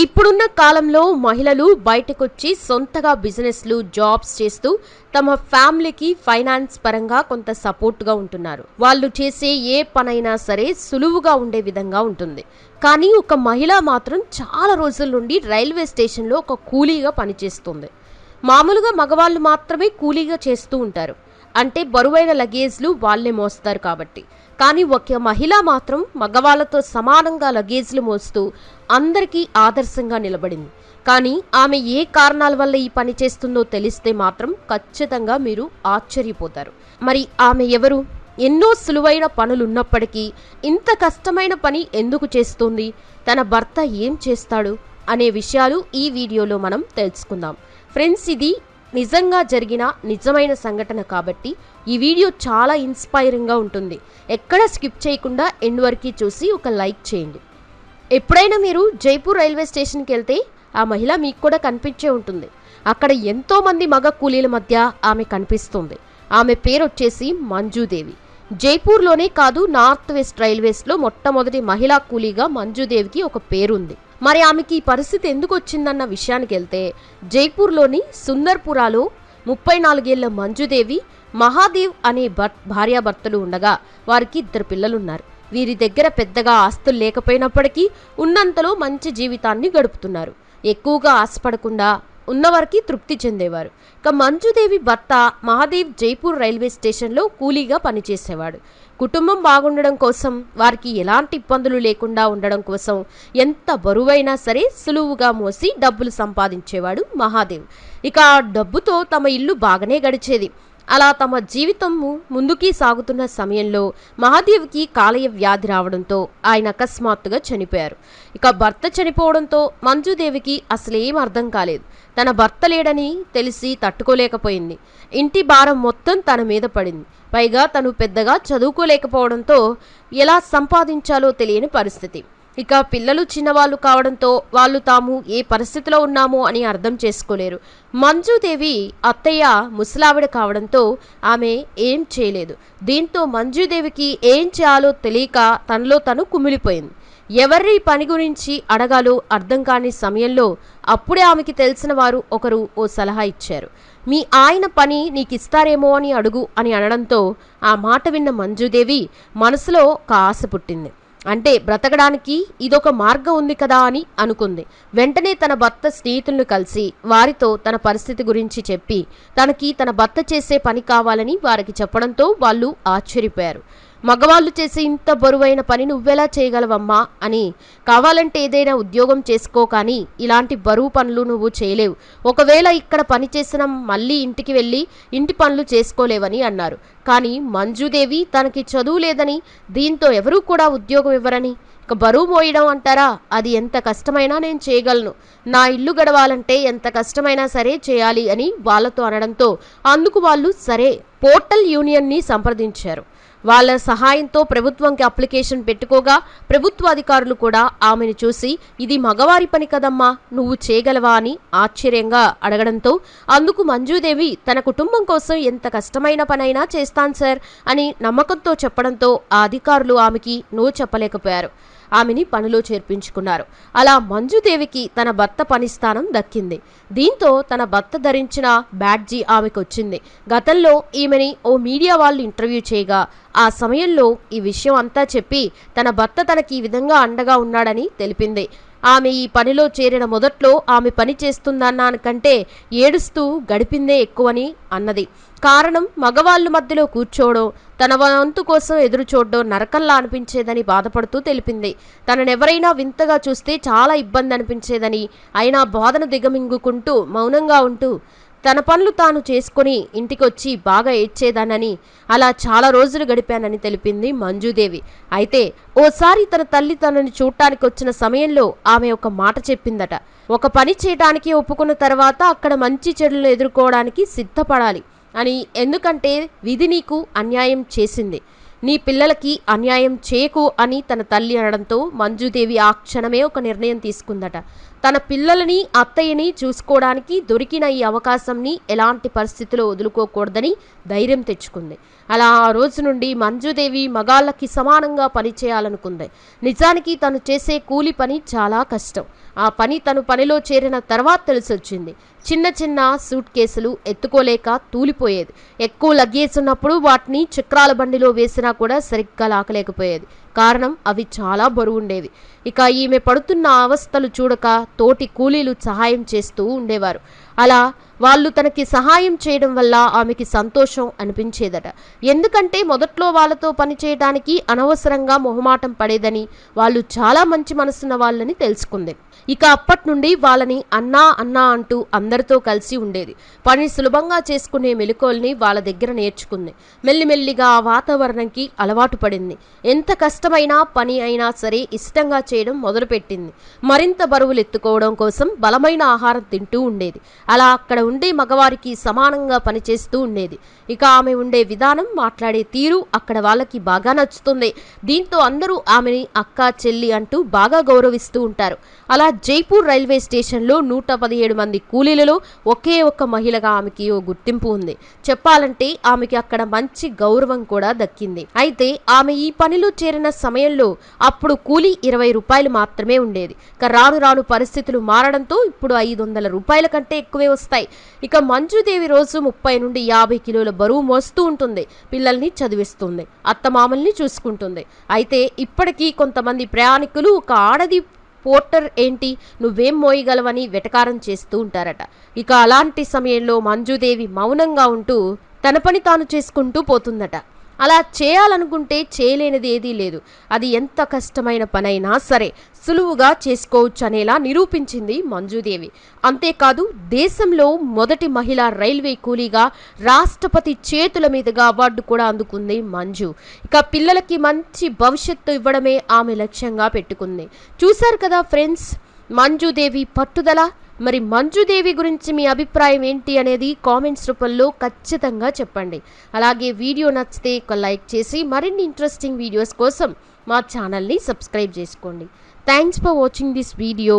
ఇప్పుడున్న కాలంలో మహిళలు బయటకొచ్చి సొంతగా బిజినెస్లు జాబ్స్ చేస్తూ తమ ఫ్యామిలీకి ఫైనాన్స్ పరంగా కొంత సపోర్ట్గా ఉంటున్నారు. వాళ్ళు చేసే ఏ పనైనా సరే సులువుగా ఉండే విధంగా ఉంటుంది. కానీ ఒక మహిళ మాత్రం చాలా రోజుల నుండి రైల్వే స్టేషన్లో ఒక కూలీగా పనిచేస్తుంది. మామూలుగా మగవాళ్ళు మాత్రమే కూలీగా చేస్తూ ఉంటారు. అంటే బరువైన లగేజ్లు వాళ్ళే మోస్తారు కాబట్టి. కానీ ఒక మహిళ మాత్రం మగవాళ్ళతో సమానంగా లగేజ్లు మోస్తూ అందరికీ ఆదర్శంగా నిలబడింది. కానీ ఆమె ఏ కారణాల వల్ల ఈ పని చేస్తుందో తెలిస్తే మాత్రం ఖచ్చితంగా మీరు ఆశ్చర్యపోతారు. మరి ఆమె ఎవరు? ఎన్నో సులువైన పనులున్నప్పటికీ ఇంత కష్టమైన పని ఎందుకు చేస్తుంది? తన భర్త ఏం చేస్తాడు? అనే విషయాలు ఈ వీడియోలో మనం తెలుసుకుందాం. ఫ్రెండ్స్ ఇది నిజంగా జరిగిన నిజమైన సంఘటన కాబట్టి ఈ వీడియో చాలా ఇన్స్పైరింగ్గా ఉంటుంది. ఎక్కడ స్కిప్ చేయకుండా ఎండ్ వరకు చూసి ఒక లైక్ చేయండి. ఎప్పుడైనా మీరు జైపూర్ రైల్వే స్టేషన్కి వెళ్తే ఆ మహిళ మీకు కూడా కనిపించే ఉంటుంది. అక్కడ ఎంతోమంది మగ కూలీల మధ్య ఆమె కనిపిస్తుంది. ఆమె పేరు వచ్చేసి మంజుదేవి. జైపూర్లోనే కాదు నార్త్ వెస్ట్ రైల్వేస్లో మొట్టమొదటి మహిళా కూలీగా మంజుదేవికి ఒక పేరుంది. మరి ఆమెకి ఈ పరిస్థితి ఎందుకు వచ్చిందన్న విషయానికి వెళ్తే జైపూర్లోని సుందర్పురాలో ముప్పై నాలుగేళ్ళ మంజుదేవి మహాదేవ్ అనే భర్ భార్యాభర్తలు ఉండగా వారికి ఇద్దరు పిల్లలున్నారు. వీరి దగ్గర పెద్దగా ఆస్తులు లేకపోయినప్పటికీ ఉన్నంతలో మంచి జీవితాన్ని గడుపుతున్నారు. ఎక్కువగా ఆశపడకుండా ఉన్నవారికి తృప్తి చెందేవారు. ఇక మంజుదేవి భర్త మహాదేవ్ జైపూర్ రైల్వే స్టేషన్లో కూలీగా పనిచేసేవాడు. కుటుంబం బాగుండడం కోసం వారికి ఎలాంటి ఇబ్బందులు లేకుండా ఉండడం కోసం ఎంత బరువైనా సరే సులువుగా మోసి డబ్బులు సంపాదించేవాడు మహాదేవ్. ఇక ఆ డబ్బుతో తమ ఇల్లు బాగానే గడిచేది. అలా తమ జీవితం ముందుకి సాగుతున్న సమయంలో మహాదేవ్కి కాలేయ వ్యాధి రావడంతో ఆయన అకస్మాత్తుగా చనిపోయారు. ఇక భర్త చనిపోవడంతో మంజుదేవికి అసలేం అర్థం కాలేదు. తన భర్త లేడని తెలిసి తట్టుకోలేకపోయింది. ఇంటి భారం మొత్తం తన మీద పడింది. పైగా తను పెద్దగా చదువుకోలేకపోవడంతో ఎలా సంపాదించాలో తెలియని పరిస్థితి. ఇక పిల్లలు చిన్నవాళ్ళు కావడంతో వాళ్ళు తాము ఏ పరిస్థితిలో ఉన్నామో అని అర్థం చేసుకోలేరు. మంజుదేవి అత్తయ్య ముసలావిడ కావడంతో ఆమె ఏం చేయలేదు. దీంతో మంజుదేవికి ఏం చేయాలో తెలియక తనలో తను కుమిలిపోయింది. ఎవరి పని గురించి అడగాలో అర్థం కాని సమయంలో అప్పుడే ఆమెకి తెలిసిన వారు ఒకరు ఓ సలహా ఇచ్చారు. మీ ఆయన పని నీకు ఇస్తారేమో అని అడుగు అని అనడంతో ఆ మాట విన్న మంజుదేవి మనసులో ఒక ఆశ పుట్టింది. అంటే బ్రతకడానికి ఇదొక మార్గం ఉంది కదా అని అనుకుంది. వెంటనే తన భర్త స్నేహితులను కలిసి వారితో తన పరిస్థితి గురించి చెప్పి తనకి తన భర్త చేసే పని కావాలని వారికి చెప్పడంతో వాళ్ళు ఆశ్చర్యపోయారు. మగవాళ్ళు చేసే ఇంత బరువైన పని నువ్వెలా చేయగలవమ్మా అని కావాలంటే ఏదైనా ఉద్యోగం చేసుకో కానీ ఇలాంటి బరువు పనులు నువ్వు చేయలేవు. ఒకవేళ ఇక్కడ పని చేసిన మళ్ళీ ఇంటికి వెళ్ళి ఇంటి పనులు చేసుకోలేవని అన్నారు. కానీ మంజుదేవి తనకి చదువు లేదని దీంతో ఎవరూ కూడా ఉద్యోగం ఇవ్వరని. ఇక బరువు మోయడం అంటారా? అది ఎంత కష్టమైనా నేను చేయగలను. నా ఇల్లు గడవాలంటే ఎంత కష్టమైనా సరే చేయాలి అని వాళ్ళతో అనడంతో అందుకు వాళ్ళు సరే పోర్టల్ యూనియన్ని సంప్రదించారు. వాళ్ళ సహాయంతో ప్రభుత్వంకి అప్లికేషన్ పెట్టుకోగా ప్రభుత్వ అధికారులు కూడా ఆమెను చూసి ఇది మగవారి పని కదమ్మా నువ్వు చేయగలవా? అని ఆశ్చర్యంగా అడగడంతో అందుకు మంజుదేవి తన కుటుంబం కోసం ఎంత కష్టమైన పనైనా చేస్తాను సార్ అని నమ్మకంతో చెప్పడంతో ఆ అధికారులు ఆమెకి నో చెప్పలేకపోయారు. ఆమెని పనిలో చేర్పించుకున్నారు. అలా మంజుదేవికి తన భర్త పనిస్థానం దక్కింది. దీంతో తన భర్త ధరించిన బ్యాడ్జీ ఆమెకు వచ్చింది గతంలో ఈమెని ఓ మీడియా వాళ్ళు ఇంటర్వ్యూ చేయగా ఆ సమయంలో ఈ విషయం అంతా చెప్పి తన భర్త తనకి ఈ విధంగా అండగా ఉన్నాడని తెలిపింది. ఆమె ఈ పనిలో చేరిన మొదట్లో ఆమె పని చేస్తుందన్నానికంటే ఏడుస్తూ గడిపిందే ఎక్కువని అన్నది. కారణం మగవాళ్ళు మధ్యలో కూర్చోవడం తన వంతు కోసం ఎదురు చూడడం నరకల్లా అనిపించేదని బాధపడుతూ తెలిపింది. తననెవరైనా వింతగా చూస్తే చాలా ఇబ్బంది అనిపించేదని అయినా బాధను దిగమింగుకుంటూ మౌనంగా ఉంటూ తన పనులు తాను చేసుకుని ఇంటికొచ్చి బాగా ఏడ్చేదానని అలా చాలా రోజులు గడిపానని తెలిపింది మంజుదేవి. అయితే ఓసారి తన తల్లి తనని చూడటానికి వచ్చిన సమయంలో ఆమె ఒక మాట చెప్పిందట. ఒక పని చేయడానికి ఒప్పుకున్న తర్వాత అక్కడ మంచి చెడులను ఎదుర్కోవడానికి సిద్ధపడాలి అని ఎందుకంటే విధి నీకు అన్యాయం చేసింది. నీ పిల్లలకి అన్యాయం చేయకు అని తన తల్లి అనడంతో మంజుదేవి ఆ క్షణమే ఒక నిర్ణయం తీసుకుందట. తన పిల్లలని అత్తయ్యని చూసుకోవడానికి దొరికిన ఈ అవకాశంని ఎలాంటి పరిస్థితిలో వదులుకోకూడదని ధైర్యం తెచ్చుకుంది. అలా ఆ రోజు నుండి మంజుదేవి మగాళ్ళకి సమానంగా పనిచేయాలనుకుంది. నిజానికి తను చేసే కూలి పని చాలా కష్టం. ఆ పని తను పనిలో చేరిన తర్వాత తెలిసొచ్చింది. చిన్న చిన్న సూట్ కేసులు ఎత్తుకోలేక తూలిపోయేది. ఎక్కువ లగేజ్ ఉన్నప్పుడు వాటిని చక్రాల బండిలో వేసినా కూడా సరిగ్గా లాకలేకపోయేది. కారణం అవి చాలా బరువుండేవి. ఇక ఈమె పడుతున్న అవస్థలు చూడక తోటి కూలీలు సహాయం చేస్తూ ఉండేవారు. అలా వాళ్ళు తనకి సహాయం చేయడం వల్ల ఆమెకి సంతోషం అనిపించేదట. ఎందుకంటే మొదట్లో వాళ్ళతో పనిచేయడానికి అనవసరంగా మొహమాటం పడేదని వాళ్ళు చాలా మంచి మనసున్న వాళ్ళని తెలుసుకుంది. ఇక అప్పటి నుండి వాళ్ళని అన్నా అన్నా అంటూ అందరితో కలిసి ఉండేది. పని సులభంగా చేసుకునే మెలకువల్ని వాళ్ళ దగ్గర నేర్చుకుంది. మెల్లిమెల్లిగా ఆ వాతావరణంకి అలవాటు పడింది. ఎంత కష్టమైనా పని అయినా సరే ఇష్టంగా చేయడం మొదలుపెట్టింది. మరింత బరువులు ఎత్తుకోవడం కోసం బలమైన ఆహారం తింటూ ఉండేది. అలా అక్కడ ఉండే మగవారికి సమానంగా పనిచేస్తూ ఉండేది. ఇక ఆమె ఉండే విధానం మాట్లాడే తీరు అక్కడ వాళ్ళకి బాగా నచ్చుతుంది. దీంతో అందరూ ఆమెని అక్క చెల్లి అంటూ బాగా గౌరవిస్తూ ఉంటారు. అలా జైపూర్ రైల్వే స్టేషన్లో నూట పదిహేడు మంది కూలీలలో ఒకే ఒక్క మహిళగా ఆమెకి ఓ గుర్తింపు ఉంది. చెప్పాలంటే ఆమెకి అక్కడ మంచి గౌరవం కూడా దక్కింది. అయితే ఆమె ఈ పనిలో చేరిన సమయంలో అప్పుడు కూలీ ఇరవై రూపాయలు మాత్రమే ఉండేది. ఇక రాను రాను పరిస్థితులు మారడంతో ఇప్పుడు ఐదు వందల రూపాయల కంటే ఎక్కువే వస్తాయి. ఇక మంజుదేవి రోజు ముప్పై నుండి యాభై కిలోల బరువు మోస్తూ ఉంటుంది. పిల్లల్ని చదివిస్తుంది. అత్తమామల్ని చూసుకుంటుంది. అయితే ఇప్పటికీ కొంతమంది ప్రయాణికులు ఒక ఆడది పోర్టర్ ఏంటి? నువ్వేం మోయగలవని వెటకారం చేస్తూ ఉంటారట. ఇక అలాంటి సమయంలో మంజుదేవి మౌనంగా ఉంటూ తన పని తాను చేసుకుంటూ పోతుందట. అలా చేయాలనుకుంటే చేయలేనిది ఏదీ లేదు. అది ఎంత కష్టమైన పనైనా సరే సులువుగా చేసుకోవచ్చు అనేలా నిరూపించింది మంజుదేవి. అంతేకాదు దేశంలో మొదటి మహిళా రైల్వే కూలీగా రాష్ట్రపతి చేతుల మీదుగా అవార్డు కూడా అందుకుంది మంజు. ఇక పిల్లలకి మంచి భవిష్యత్తు ఇవ్వడమే ఆమె లక్ష్యంగా పెట్టుకుంది. చూశారు కదా ఫ్రెండ్స్ మంజుదేవి పట్టుదల మరి మంజుదేవి గురించి మీ అభిప్రాయం ఏంటి అనేది కామెంట్స్ రూపంలో ఖచ్చితంగా చెప్పండి. అలాగే వీడియో నచ్చితే ఒక లైక్ చేసి మరిన్ని ఇంట్రెస్టింగ్ వీడియోస్ కోసం మా ఛానల్ని సబ్స్క్రైబ్ చేసుకోండి. Thanks for watching this video